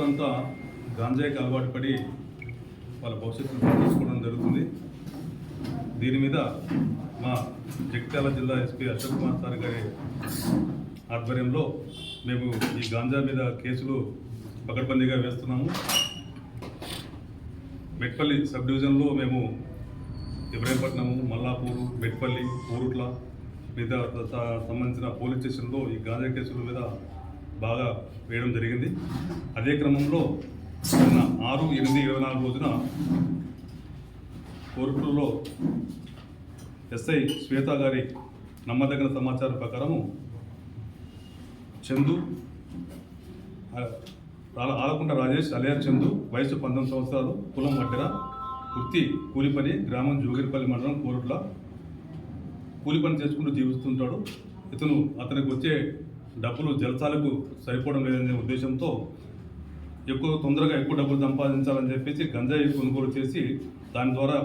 Youth అంతా గాంజాయికి అలవాటు పడి వాళ్ళ భవిష్యత్తును తీసుకోవడం జరుగుతుంది. దీని మీద మా జగిత్యాల జిల్లా ఎస్పీ అశోక్ కుమార్ సార్ గారి ఆధ్వర్యంలో మేము ఈ గాంజా మీద కేసులు పకడ్బందీగా వేస్తున్నాము. మెట్పల్లి సబ్ డివిజన్లో మేము ఇబ్రాహీంపట్నము మల్లాపూరు మెట్పల్లి ఊరుట్ల మీద సంబంధించిన పోలీస్ స్టేషన్లో ఈ గాంజా కేసుల మీద బాగా వేయడం జరిగింది. అదే క్రమంలో నిన్న ఆరు ఎనిమిది ఇరవై నాలుగు రోజున కోరుట్లలో ఎస్ఐ శ్వేత గారి నమ్మదగిన సమాచారం ప్రకారము చందు ఆలకుంట రాజేష్ అలియార్ చందు వయసు పంతొమ్మిది సంవత్సరాలు కులం వడ్డెర వృత్తి కూలిపని గ్రామం జోగిరిపల్లి మండలం కోరుట్ల. కూలి పని చేసుకుంటూ జీవిస్తుంటాడు. ఇతను అతనికి వచ్చే డబ్బులు జలసాలకు సరిపోవడం లేదనే ఉద్దేశంతో ఎక్కువ తొందరగా ఎక్కువ డబ్బులు సంపాదించాలని చెప్పేసి గంజాయి కొనుగోలు చేసి దాని ద్వారా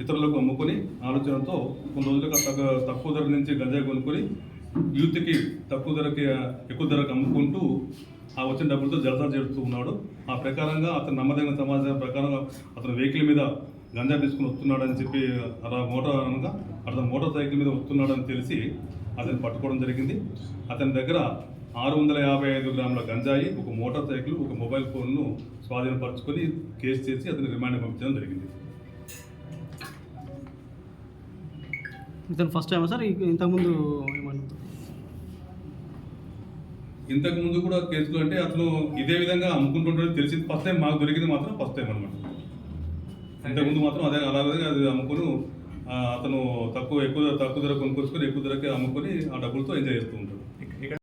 ఇతరులకు అమ్ముకొని ఆలోచనతో కొన్ని రోజులుగా తగ్గ తక్కువ ధర నుంచి గంజాయి కొనుక్కొని యూత్కి తక్కువ ధరకి ఎక్కువ ధరకు అమ్ముకుంటూ ఆ వచ్చిన డబ్బులతో జలసాలు చేస్తూ ఉన్నాడు. ఆ ప్రకారంగా అతను నమ్మదగిన సమాచారం ప్రకారం అతను వెహికల్ మీద గంజా తీసుకుని వస్తున్నాడని చెప్పి అలా మోటార్ అనగా అతను మోటార్ సైకిల్ మీద వస్తున్నాడని తెలిసి అతను పట్టుకోవడం జరిగింది. అతని దగ్గర ఆరు వందల యాభై ఐదు గ్రాముల గంజాయి ఒక మోటార్ సైకిల్ ఒక మొబైల్ ఫోన్ను స్వాధీనపరచుకొని కేసు చేసి అతని రిమాండ్ పంపించడం జరిగింది. ఇతను ఫస్ట్ టైం సార్? ఇంతకుముందు ఏమన్నా? ఇంతకు ముందు కూడా కేసులు అంటే అతను ఇదే విధంగా అమ్ముకుంటుంటాడని తెలిసింది. ఫస్ట్ టైం మాకు దొరికింది మాత్రం ఫస్ట్ టైం అనమాట ఇంతకుముందు మాత్రం అదే అలాగే అది అమ్ముకుని అతను తక్కువ ఎక్కువ తక్కువ ధర కొనుక్కొచ్చుకొని ఎక్కువ ధరకే అమ్ముకొని ఆ డబ్బులతో ఎంజాయ్ చేస్తూ ఉంటాడు.